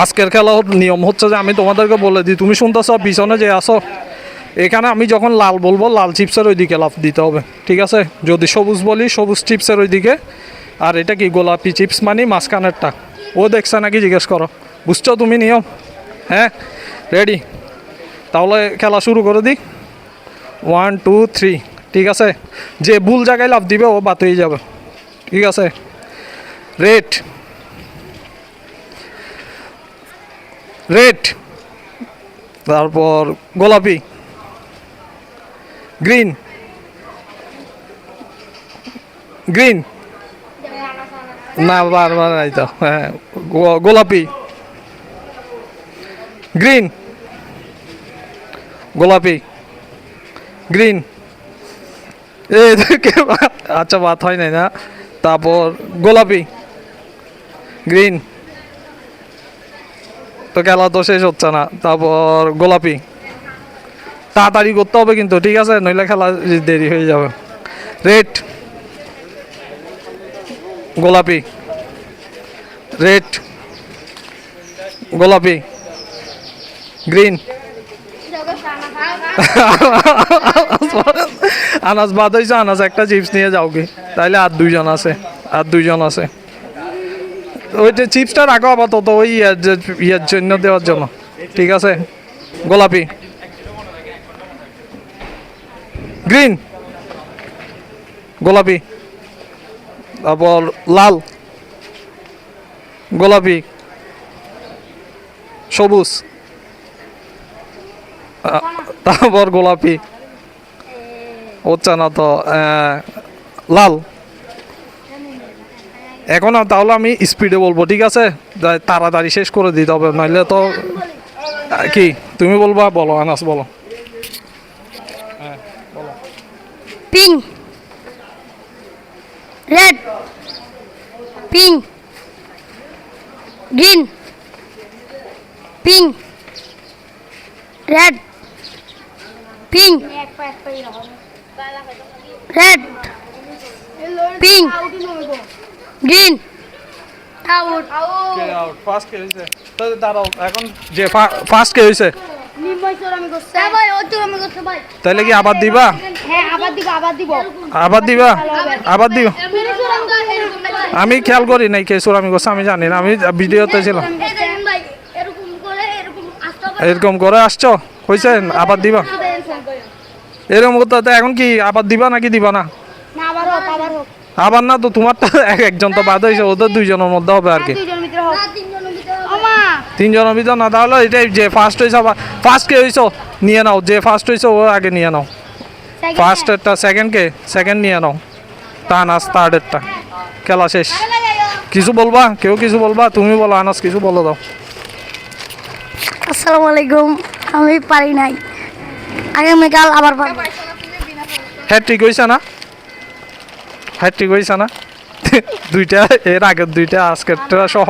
আজকের খেলা নিয়ম হচ্ছে যে আমি তোমাদেরকে বলে দিই, তুমি শুনতেছ, পিছনে যে আসো এখানে আমি যখন লাল বলব, লাল চিপসের ওইদিকে লাভ দিতে হবে, ঠিক আছে? যদি সবুজ বলি, সবুজ চিপসের ওইদিকে, আর এটা কি গোলাপি চিপস মানে মাঝখানেরটা? ও দেখছে নাকি, জিজ্ঞেস করো। বুঝছ তুমি নিয়ম? হ্যাঁ? রেডি তাহলে খেলা শুরু করে দিই। ওয়ান টু থ্রি ঠিক আছে? যে ভুল জায়গায় লাভ দিবে, ও বাদ হয়ে যাবে, ঠিক আছে? Red red. তারপর গোলাপি। গ্রিন। গ্রিন। না, বারবার নাই তো। হ্যাঁ গোলাপি। গ্রিন। গোলাপি। গ্রিন। এই দেখে আচ্ছা বাত হয় নাই না। তারপর গোলাপি। গ্রিন। তো খেলা তো শেষ হচ্ছে না। তারপর গোলাপি। তাড়াতাড়ি করতে হবে কিন্তু, ঠিক আছে? নইলে খেলা দেরি হয়ে যাবে। রেড গোলাপি। রেড গোলাপি। গ্রিন আনাজ বাদ হয়েছে আনাজ একটা চিপস নিয়ে যাও কি। তাইলে আর দুইজন আছে, আর দুইজন আছে। ওইটা চিপসটা রাখো আপাতত ওই যে- ইয়ের জন্য দেওয়ার জন্য। ঠিক আছে? গোলাপি। গ্রিন। গোলাপি। তারপর লাল। গোলাপি। সবুজ। তারপর গোলাপি। হচ্ছে না তো লাল। এখন তাহলে আমি স্পিডে বলব, ঠিক আছে? তাড়াতাড়ি শেষ করে দিতে হবে নইলে তো কি? তুমি বলবা, বলো, আনাস, বলো। pink. Red. Pink. Green. Pink. Red. Pink. Pink green. Out. First কে হয়েছে দাঁড়াও এখন যে ফার্স্ট কে তো আমি তাহলে কি আবার দিবা? হ্যাঁ আবার দিব আবার দিবা। আবার দিবা? আমি খেয়াল করি নাই কে সুর আমি করছি আমি জানি না। আমি ভিডিওতে ছিলাম। এরকম করে আসছো? হয়েছে আবার দিবা। এরকম করতে এখন কি আবার দিবা নাকি দিবা না? আবার না তো তোমার তো এক একজন তো বাদ হয়েছে ওদের দুইজনের মধ্যে হবে আর কি। তিনজনের ভিতরে না তাহলে এটাই যে ফার্স্ট হয়েছে আবার ফার্স্ট কে হয়েছো নিয়ে নাও। যে ফার্স্ট হয়েছে ও আগে নিয়ে নাও। ফার্স্ট একটা সেকেন্ড কে? সেকেন্ড নিয়ে নাও। তা আনাস থার্ডেরটা খেলা শেষ। কিছু বলবা? কেউ কিছু বলবা? তুমি বলো আনাস কিছু বলো দাও। আসসালামু আলাইকুম। আমি পারি নাই। আগামীকাল আবার পারব। হ্যাঁ ঠিক হয়েছে না? ঠিক হয়েছে না? দুইটা এর আগের দুইটা আজকেরটা সহ।